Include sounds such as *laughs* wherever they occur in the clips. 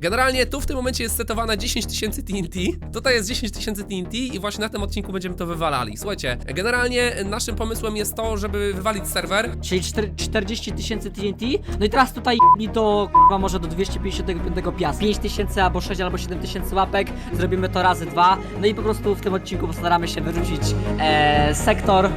Generalnie tu w tym momencie jest setowane 10 tysięcy TNT, tutaj jest 10 tysięcy TNT i właśnie na tym odcinku będziemy to wywalali. Słuchajcie, generalnie naszym pomysłem jest to, żeby wywalić serwer. Czyli czter- 40 tysięcy TNT. No i teraz tutaj jebni do k***a, może do 255 piast. 5 tysięcy albo 6 albo 7 tysięcy łapek. Zrobimy to razy dwa. No i po prostu w tym odcinku postaramy się wyrzucić e, sektor.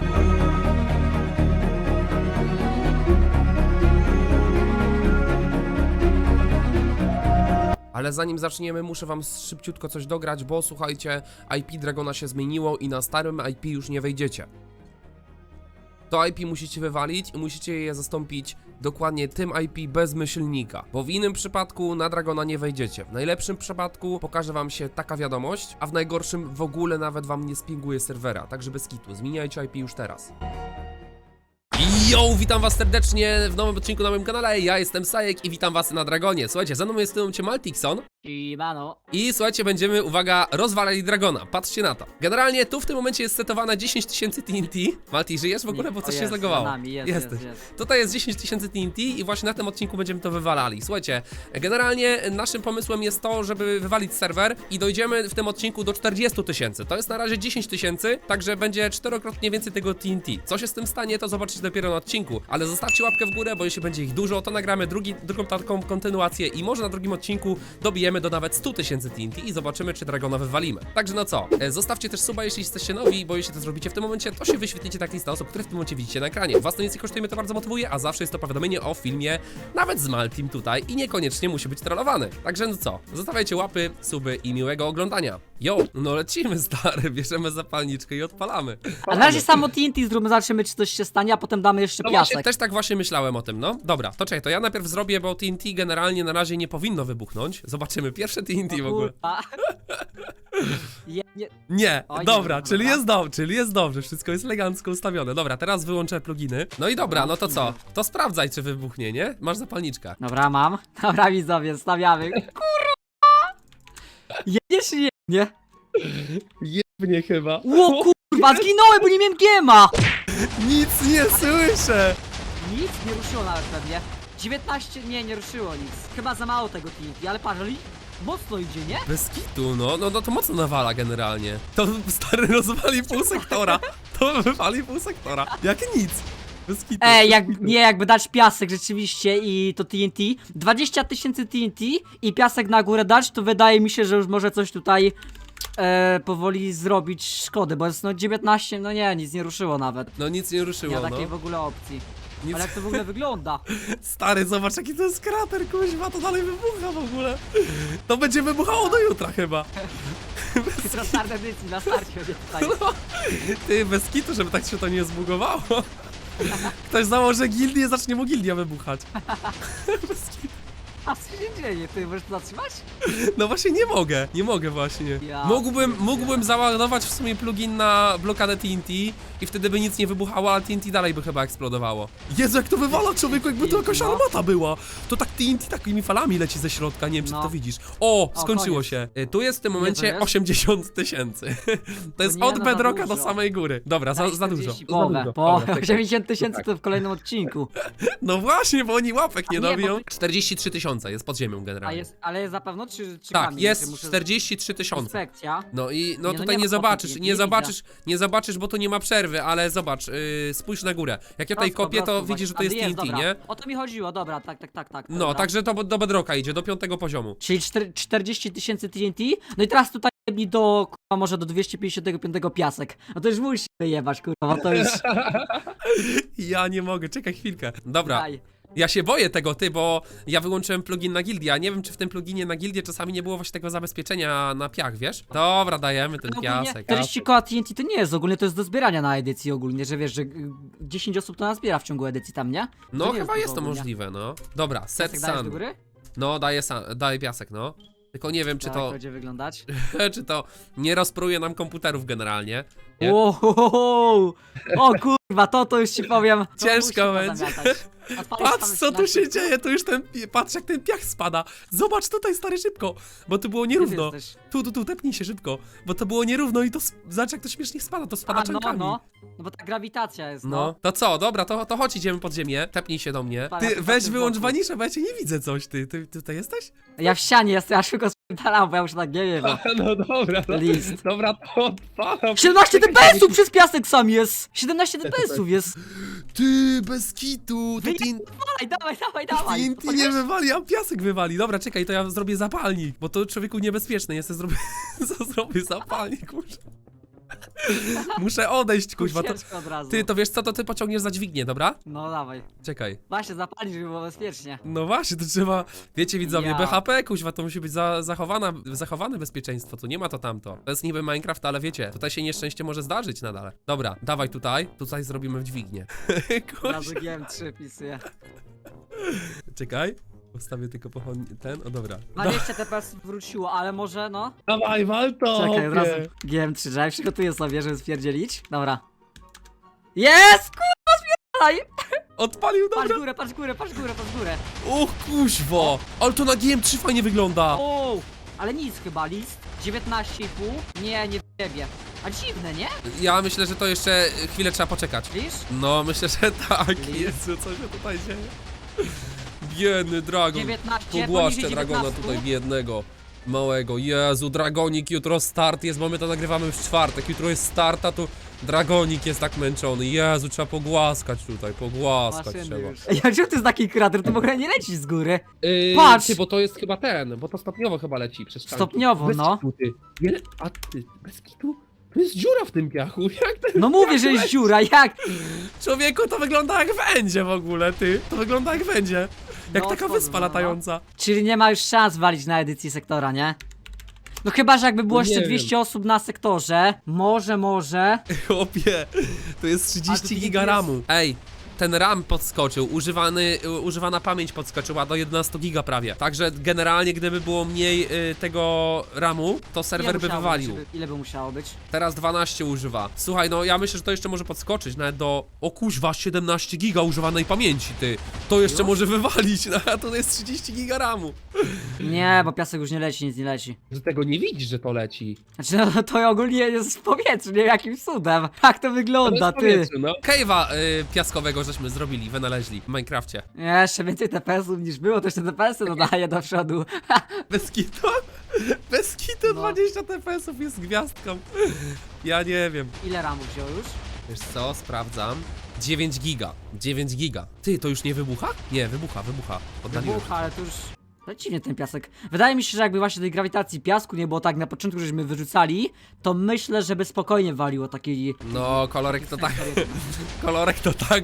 Ale zanim zaczniemy, muszę wam szybciutko coś dograć, bo słuchajcie, IP Dragona się zmieniło i na starym IP już nie wejdziecie. To IP musicie wywalić i musicie je zastąpić dokładnie tym IP bez myślnika, bo w innym przypadku na Dragona nie wejdziecie. W najlepszym przypadku pokaże wam się taka wiadomość, a w najgorszym w ogóle nawet wam nie spinguje serwera, także bez kitu, zmieniajcie IP już teraz. Yo, witam was serdecznie w nowym odcinku na moim kanale, ja jestem Sajek i witam was na Dragonie. Słuchajcie, ze mną jest w tym momencie I mano. i słuchajcie, będziemy, uwaga, rozwalali Dragona. Patrzcie na to. Generalnie tu w tym momencie jest setowane 10 tysięcy TNT. Malti, żyjesz w ogóle, bo coś się zlagowało. nami, jest, Jesteś. jest, jest. Tutaj jest 10 tysięcy TNT i właśnie na tym odcinku będziemy to wywalali. Słuchajcie, generalnie naszym pomysłem jest to, żeby wywalić serwer i dojdziemy w tym odcinku do 40 tysięcy. To jest na razie 10 tysięcy, także będzie czterokrotnie więcej tego TNT. Co się z tym stanie, to zobaczycie dopiero na odcinku, ale zostawcie łapkę w górę, bo jeśli będzie ich dużo, to nagramy drugi, drugą taką kontynuację i może na drugim odcinku dobijemy do nawet 100 tysięcy TNT i zobaczymy, czy Dragona wywalimy. Także no co, e, zostawcie też suba, jeśli jesteście nowi, bo jeśli to zrobicie w tym momencie, to się wyświetlicie tak lista osób, które w tym momencie widzicie na ekranie. Was to nic nie kosztuje, to bardzo motywuje, a zawsze jest to powiadomienie o filmie, nawet z Maltim tutaj i niekoniecznie musi być trollowany. Także no co, zostawiajcie łapy, suby i miłego oglądania. Yo, no lecimy stary, *laughs* bierzemy zapalniczkę i odpalamy. A na razie samo TNT zróbmy, zobaczymy czy coś się stanie, a potem damy jeszcze No właśnie, piasek. też tak właśnie myślałem o tym, no. Dobra, to czekaj, to ja najpierw zrobię, bo TNT generalnie na razie nie powinno wybuchnąć. Zobaczymy, pierwsze TNT w ogóle. Kurwa. *laughs* Je, nie, Nie, Oj, dobra, czyli jest dobrze, czyli jest dobrze, wszystko jest elegancko ustawione. Dobra, teraz wyłączę pluginy. No i dobra, no to co? To sprawdzaj, czy wybuchnie, nie? Masz zapalniczkę. Dobra, mam. *laughs* Dobra, widzowie, stawiamy. Kurwa! Jedziesz nie? Nie? Jebnie chyba. Ło *laughs* kurwa, zginąłem, bo nie miałem giema! Nic nie słyszę! Nic nie ruszyło nawet pewnie. 19, nie, nie ruszyło nic. Chyba za mało tego TNT, ale patrz, mocno idzie, nie? Bez kitu, no, no, no to mocno nawala generalnie. To stary rozwali pół sektora. To wywali pół sektora. Jak nic. Bez kitu. Ej, jak, nie, jakby dać piasek rzeczywiście i to TNT, 20 tysięcy TNT i piasek na górę dać, to wydaje mi się, że już może coś tutaj e, powoli zrobić szkody, bo jest no 19, no nie, nic nie ruszyło nawet. No nic nie Nie ruszyło, ma no. takiej w ogóle opcji. Nic... Ale jak to w ogóle wygląda? *laughs* Stary, zobacz jaki to jest krater, kuźwa, to dalej wybucha w ogóle. To będzie wybuchało do jutra chyba. Na start edycji, na starcie będzie tutaj. *laughs* Ty, bez kitu, żeby tak się to nie zbugowało. Ktoś założy gildię, zacznie mu gildia wybuchać. Bez. *laughs* A co się dzieje? Ty możesz to zatrzymać? No właśnie nie mogę, nie mogę właśnie. Ja mógłbym, pierdzielę. mógłbym załadować w sumie plugin na blokadę TNT i wtedy by nic nie wybuchało, a TNT dalej by chyba eksplodowało. Jezu, jak to wywala człowieku, jakby to jakaś No. armata była. To tak TNT takimi falami leci ze środka, nie wiem czy No. to widzisz. O, O, skończyło koniec. się. Y, Tu jest w tym momencie jest? 80 tysięcy. *laughs* To jest nie, od no za bedrocka do dużo. samej góry. Dobra, za, za dużo. 40 Za Połowę, dużo. połowę. Dobra, czekaj. 80 tysięcy to w kolejnym odcinku. *laughs* No właśnie, bo oni łapek nie A nie, bo dobiją. ty- 43 tysiące jest pod ziemią A generalnie. jest, ale jest na pewno czy, czy Tak, kamień? Czy jest muszę- 43 tysiące. Inspekcja. No i no Nie, no tutaj nie nie ma zobaczysz, nie, nie zobaczysz, nie zobaczysz, bo tu nie ma przerwy, ale zobacz, yy, spójrz na górę. Jak ja tutaj Prosto, kopię, to widzisz, że to jest TNT, dobra. nie? O to mi chodziło, dobra, tak, tak, tak, tak. No, dobra. także to do bedrocka idzie, do piątego poziomu. Czyli czter- 40 tysięcy TNT, no i teraz tutaj jedni do, kurwa, może do 255 piasek. No to już musi wyjebać, kurwa, bo to już... *laughs* Ja nie mogę, czekaj chwilkę. Dobra, Daj. Ja się boję tego, ty, bo ja wyłączyłem plugin na gildię, a nie wiem, czy w tym pluginie na gildię czasami nie było właśnie tego zabezpieczenia na piach, wiesz? Dobra, dajemy ten piasek. 40 koła TNT to nie jest ogólnie, to jest do zbierania na edycji ogólnie, że wiesz, że y, 10 osób to nazbiera w ciągu edycji tam, nie? No, To nie chyba dużo jest to ogólnie. możliwe, no. Dobra, set Piasek dajesz do sun. góry? No, daję, sa- daję piasek, no. Tylko nie wiem, czy tak, to, będzie wyglądać. *laughs* czy to nie rozpruje nam komputerów generalnie. Nie? Wow, o kurwa, kurwa, to to już ci powiem. to Ciężko musi będzie. pozamiatać. Odpalisz *laughs* Patrz, tam co tu się 13 dzieje, tu już ten, patrz jak ten piach spada. Zobacz tutaj, stary, szybko, bo tu było nierówno. Gdzie ty jesteś? Tu, tu, tu, tepnij się szybko, bo to było nierówno i to, sp- zobacz jak to śmiesznie spada, to spada A, no, no. No bo ta grawitacja jest, no. No, to co, dobra, to, to chodź idziemy pod ziemię, tepnij się do mnie. Para, Ty, to weź w wyłącz boku. waniszę, bo ja cię nie widzę coś, ty, ty, ty tutaj jesteś? Ja w ścianie jestem, ja szybko spierdalam, bo ja muszę tak nie wiem. *laughs* No dobra, List. dobra, to odpalam. 17 DPS-ów przez piasek sam jest! 17 DPS-ów jest! Ty, bez kitu, to Wy- tin, Dawaj, dawaj, dawaj, dawaj! TNT nie wywali, a piasek wywali. Dobra, czekaj, to ja zrobię zapalnik, bo to człowieku niebezpieczne jest, ja zrobię, *laughs* zrobię zapalnik, kurwa. Muszę odejść, kuźwa, to... Od razu. Ty, to wiesz co, to ty pociągniesz za dźwignię, dobra? No dawaj. Czekaj. Właśnie zapalić, żeby było bezpiecznie. No właśnie, to trzeba, wiecie widzowie, Ja. BHP, kuźwa, to musi być za, zachowana, zachowane bezpieczeństwo, tu nie ma to tamto. To jest niby Minecraft, ale wiecie, tutaj się nieszczęście może zdarzyć nadal. Dobra, dawaj tutaj, tutaj zrobimy w dźwignię. *laughs* Kuźwa. razu GM3 pisuję. Czekaj, postawię tylko pochodnie, ten, o dobra. 20 TPS wróciło, ale może no. Dawaj, wal to! Czekaj, od razu GM3, że ja przygotuję sobie, żeby spierdzielić. Dobra. Jest! Kurwa, spierdalaj! Odpalił, Patrz dobra. górę, patrz górę, patrz górę, patrz górę. O kuźwo! Ale to na GM3 fajnie wygląda! O! Ale nic chyba, list. 19,5. Nie, nie wiebie. A dziwne, nie? Ja myślę, że to jeszcze chwilę trzeba poczekać. Wiesz? No, myślę, że tak. Jezu, co się tutaj dzieje? Biedny dragon. 19, Pogłaszczę dragona 19. tutaj, biednego. Małego. Jezu, dragonik, jutro start jest, bo my to nagrywamy już w czwartek. Jutro jest start, a tu dragonik jest tak męczony. Jezu, trzeba pogłaskać tutaj, pogłaskać Maszyny trzeba. już. Jak to jest taki krater, to w ogóle nie leci z góry. Yy, Patrz! Ty, bo to jest chyba ten, bo to stopniowo chyba leci przez ścianki. Stopniowo, bez no. Kitu, ty. Nie, a ty, bez kitu? Tu jest dziura w tym piachu, *laughs* jak ten No mówię, że jest dziura, jak? Człowieku, to wygląda jak wędzie w ogóle, ty. To wygląda jak wędzie. Jak No, taka wyspa no, no. latająca. Czyli nie ma już szans walić na edycji sektora, nie? No chyba, że jakby było Nie jeszcze wiem. 200 osób na sektorze, może, może. *laughs* Chłopie, to jest Ale 30 to giga jest- ramu. Ej, ten RAM podskoczył, używany, używana pamięć podskoczyła do 11 giga prawie. Także generalnie, gdyby było mniej y, tego ramu, to serwer by musiało wywalił. Być, żeby- ile by musiało być? Teraz 12 używa. Słuchaj, no ja myślę, że to jeszcze może podskoczyć nawet do... O kuźwa, 17 giga używanej pamięci, ty. To jeszcze Już? może wywalić, *laughs* no, a to jest 30 giga ramu. Nie, bo piasek już nie leci, nic nie leci. Że tego nie widzisz, że to leci. Znaczy, no to ogólnie jest w powietrzu, nie wiem jakim cudem. Jak to wygląda, ty? no. Cave'a y, piaskowego żeśmy zrobili, wynaleźli w Minecrafcie. Jeszcze więcej TPS-ów niż było, to jeszcze TPS-y dodaje do przodu. *laughs* Bez kitu? Bez kitu No. 20 TPS-ów jest gwiazdką. Ja nie wiem. Ile ramów wziął już? Wiesz co, sprawdzam. 9 giga. 9 giga. Ty, to już nie wybucha? Nie, wybucha, wybucha. Oddaliłem. Wybucha, ale to już... To dziwnie ten piasek. Wydaje mi się, że jakby właśnie tej grawitacji piasku nie było tak na początku, żeśmy wyrzucali, to myślę, żeby spokojnie waliło takiej... No, kolorek to tak, *laughs* kolorek to tak,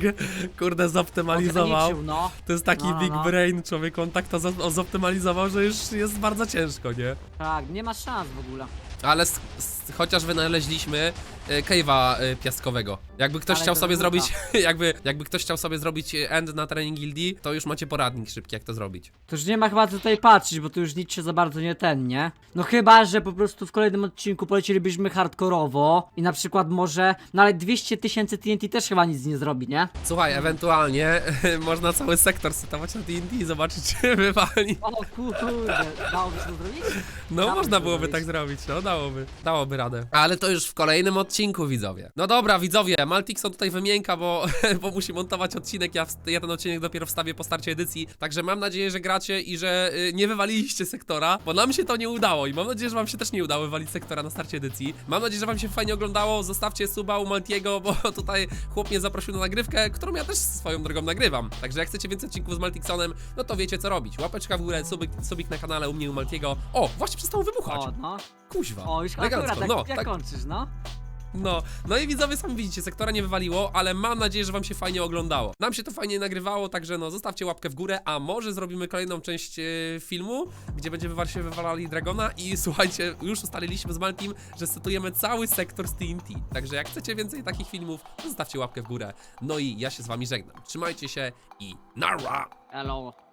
kurde, zoptymalizował. Ograniczył, no. To jest taki No, big no. brain, człowiek, on tak to zo- zoptymalizował, że już jest bardzo ciężko, nie? Tak, nie ma szans w ogóle. Ale s- s- chociaż wynaleźliśmy cave'a y, piaskowego. Jakby ktoś Ale chciał sobie zrobić, *laughs* jakby, jakby ktoś chciał sobie zrobić y, end na trening gildii, to już macie poradnik szybki, jak to zrobić. To już nie ma chyba co tutaj patrzeć, bo tu już nic się za bardzo nie ten, nie? No chyba, że po prostu w kolejnym odcinku polecilibyśmy hardkorowo i na przykład może, no ale 200 tysięcy TNT też chyba nic nie zrobi, nie? Słuchaj, ewentualnie *laughs* można cały sektor sytować na TNT i zobaczyć, czy *laughs* wywali. O kurde, dałoby się to zrobić? No, Dałoby można byłoby zrobić. tak zrobić, no, dałoby. Dałoby radę. Ale to już w kolejnym odcinku, widzowie. No dobra, widzowie, Maltixon tutaj wymienka, bo, *laughs* bo musi montować odcinek, ja, ja ten odcinek dopiero wstawię po starcie edycji, także mam nadzieję, że gracie i że y, nie wywaliliście sektora, bo nam się to nie udało i mam nadzieję, że wam się też nie udało wywalić sektora na starcie edycji. Mam nadzieję, że wam się fajnie oglądało, zostawcie suba u Maltiego, bo *laughs* tutaj chłop mnie zaprosił na nagrywkę, którą ja też swoją drogą nagrywam. Także jak chcecie więcej odcinków z Maltixonem, no to wiecie co robić. Łapeczka w górę, subik, subik na kanale u mnie u Maltiego. O, właśnie przestało wybuchać. O, no. Kuźwa. O, już akurat, no, jak, jak tak, kończysz, no. No, no i widzowie sami widzicie, sektora nie wywaliło, ale mam nadzieję, że wam się fajnie oglądało. Nam się to fajnie nagrywało, także no zostawcie łapkę w górę, a może zrobimy kolejną część e, filmu, gdzie będziemy się wywalali Dragona i *laughs* słuchajcie, już ustaliliśmy z Maltim, że setujemy cały sektor z TNT. Także jak chcecie więcej takich filmów, to zostawcie łapkę w górę. No i ja się z wami żegnam. Trzymajcie się i nara! Hello.